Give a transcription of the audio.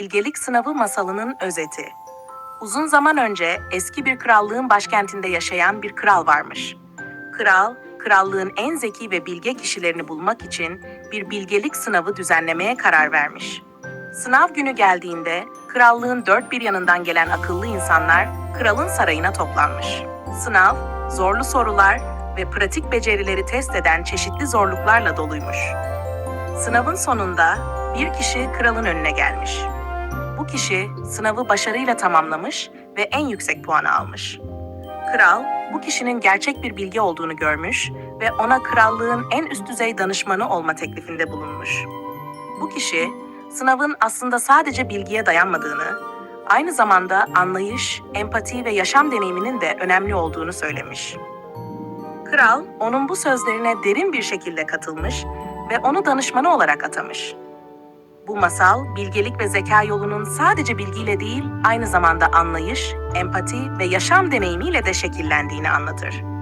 Bilgelik Sınavı masalının özeti. Uzun zaman önce eski bir krallığın başkentinde yaşayan bir kral varmış. Kral, krallığın en zeki ve bilge kişilerini bulmak için bir bilgelik sınavı düzenlemeye karar vermiş. Sınav günü geldiğinde krallığın dört bir yanından gelen akıllı insanlar kralın sarayına toplanmış. Sınav, zorlu sorular ve pratik becerileri test eden çeşitli zorluklarla doluymuş. Sınavın sonunda bir kişi kralın önüne gelmiş. Bu kişi sınavı başarıyla tamamlamış ve en yüksek puanı almış. Kral, bu kişinin gerçek bir bilgi olduğunu görmüş ve ona krallığın en üst düzey danışmanı olma teklifinde bulunmuş. Bu kişi, sınavın aslında sadece bilgiye dayanmadığını, aynı zamanda anlayış, empati ve yaşam deneyiminin de önemli olduğunu söylemiş. Kral, onun bu sözlerine derin bir şekilde katılmış ve onu danışmanı olarak atamış. Bu masal, bilgelik ve zeka yolunun sadece bilgiyle değil, aynı zamanda anlayış, empati ve yaşam deneyimiyle de şekillendiğini anlatır.